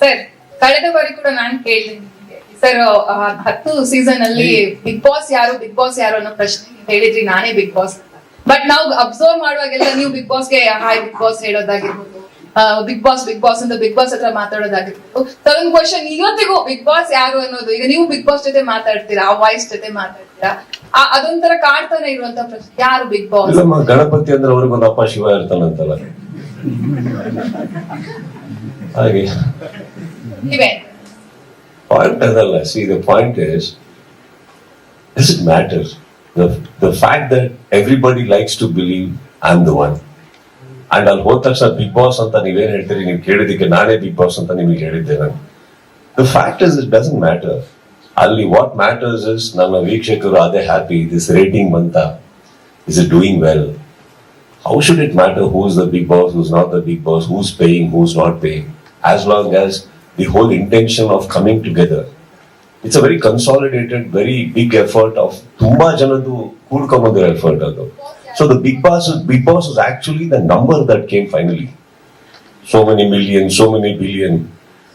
Sir ಕಳೆದ ಬಾರಿ ಕೂಡ ನಾನು ಕೇಳಿದ್ದೀನಿ ಸರ್ ಹತ್ತು ಸೀಸನ್ ಅಲ್ಲಿ ಬಿಗ್ ಬಾಸ್ ಯಾರು ಬಿಗ್ ಬಾಸ್ ಯಾರು ಅನ್ನೋ ಪ್ರಶ್ನೆ ಹೇಳಿದ್ರಿ ನಾನೇ ಬಿಗ್ ಬಾಸ್ ಬಟ್ ನಾವು ಅಬ್ಸರ್ವ್ ಮಾಡುವಾಗೆಲ್ಲ ನೀವು ಬಿಗ್ ಬಾಸ್ಗೆ ಹಾಯ್ ಬಿಗ್ ಬಾಸ್ ಹೇಳೋದಾಗಿರ್ಬೋದು. ಬಿಗ್ ಬಾಸ್ ಬಿಗ್ ಬಾಸ್ ಅಂತ ಬಿಗ್ ಬಾಸ್ ಹತ್ರ ಮಾತಾಡೋದಾಗಿರ್ಬೋದು. ಒಂದು ಕ್ವಶನ್ ಇವತ್ತಿಗೂ ಬಿಗ್ ಬಾಸ್ ಯಾರು ಅನ್ನೋದು ಈಗ ನೀವು ಬಿಗ್ ಬಾಸ್ ಜೊತೆ ಮಾತಾಡ್ತೀರಾ ಆ ವಾಯ್ಸ್ ಜೊತೆ ಮಾತಾಡ್ತೀರಾ? ಅದೊಂಥರ ಕಾಡ್ತಾನೆ ಇರುವಂತ ಪ್ರಶ್ನೆ. ಯಾರು ಬಿಗ್ ಬಾಸ್ ಗಣಪತಿ ಅಂದ್ರೆ ಅವ್ರಿಗೊಂದು ಅಪ್ಪ ಶಿವ ಇರ್ತಾನಂತಲ್ಲ. ಹಾಗೆ. ನೀವೇ ಪಾಯಿಂಟ್ ಅದಲ್ಲ see the point is this it matters the fact that everybody likes to believe I am the one and ಅಲ್ಲಿ ಹೋದ ತಕ್ಷಣ ಬಿಗ್ ಬಾಸ್ ಅಂತ ನೀವೇನ್ ಹೇಳ್ತೀರಿ? ನೀವು ಕೇಳಿದಕ್ಕೆ ನಾನೇ ಬಿಗ್ ಬಾಸ್ ಅಂತ ನಿಮಗೆ ಹೇಳಿದ್ದೆ ನಾನು. The fact is it doesn't matter ಅಲ್ಲಿ ವಾಟ್ ಮ್ಯಾಟರ್ಸ್ ಇಸ್ ನನ್ನ ವೀಕ್ಷಕರು ಅದೇ ಹ್ಯಾಪಿ ದಿಸ್ ರೇಟಿಂಗ್ ಬಂತ is it doing well how should it matter who's the big boss, who's not the big boss, who's paying, who's not paying, as long as the whole intention of coming together. It's a very consolidated, very big effort of ತುಂಬಾ ಜನದ್ದು ಕೂಡ್ಕೊಂಬಂದಿರೋ effort ಅದು. So the big boss, big boss is actually the number that came finally. So many million, so many billion.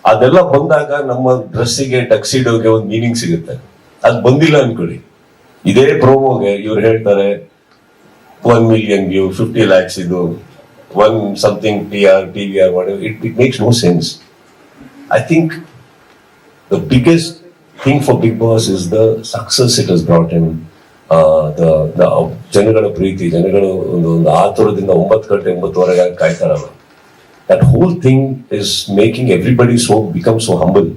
ಅದೆಲ್ಲ ಬಂದಾಗ ನಮ್ಮ ಡ್ರೆಸ್ಸಿಗೆ ಟಕ್ಸಿಡೋಗೆ ಒಂದು meaning ಸಿಗುತ್ತೆ ಅದು ಬಂದಿಲ್ಲ ಅನ್ಕೊಳ್ಳಿ ಇದೇ ಪ್ರೋಮೋಗೆ ಇವ್ರು ಹೇಳ್ತಾರೆ one million view fifty lakhs ಇದು one something T R T V R it it makes no sense I think the biggest thing for Bigg Boss is the success it is brought in the ಜನಗಳ ಪ್ರೀತಿ, ಜನಗಳು ಒಂದು ಒಂದು ಆತುರದಿಂದ ಒಂಬತ್ತು ಗಂಟೆ, ಒಂಬತ್ತುವರೆಗೆ ಕಾಯ್ತಾರಲ್ಲ that whole thing is making everybody so become so humble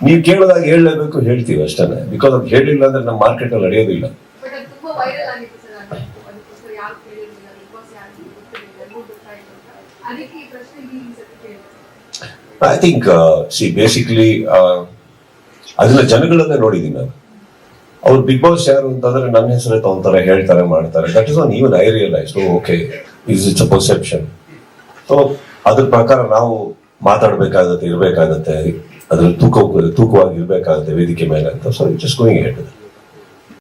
ನೀವು ಕೇಳಿದಾಗ ಹೇಳಲೇಬೇಕು, ಹೇಳ್ತೀವಿ ಅಷ್ಟೇ ಬಿಕಾಸ್ ಅದು ಹೇಳಿಲ್ಲ ಅಂದ್ರೆ ನಮ್ಮ ಮಾರ್ಕೆಟ್ ಅಲ್ಲಿ ನಡೆಯೋದಿಲ್ಲ ಅದಕ್ಕೆ ಐ ಥಿಂಕ್ ಸಿ ಬೇಸಿಕ್ಲಿ ಅದನ್ನ ಜನಗಳನ್ನೇ ನೋಡಿದ್ದೀನಿ ನಾನು. ಅವ್ರು ಬಿಗ್ ಬಾಸ್ ಯಾರು ಅಂತಂದ್ರೆ ನನ್ನ ಹೆಸರೇ ತಗೊಂತಾರೆ, ಹೇಳ್ತಾರೆ, ಮಾಡ್ತಾರೆ. That is one even I realise okay is it's a perception so ಅದ್ರ ಪ್ರಕಾರ ನಾವು ಮಾತಾಡ್ಬೇಕಾಗತ್ತೆ, ಇರ್ಬೇಕಾಗತ್ತೆ, ಅದ್ರ ತೂಕ, ತೂಕವಾಗಿ ಇರ್ಬೇಕಾಗತ್ತೆ ವೇದಿಕೆ ಮೇಲೆ ಅಂತ. So it's going head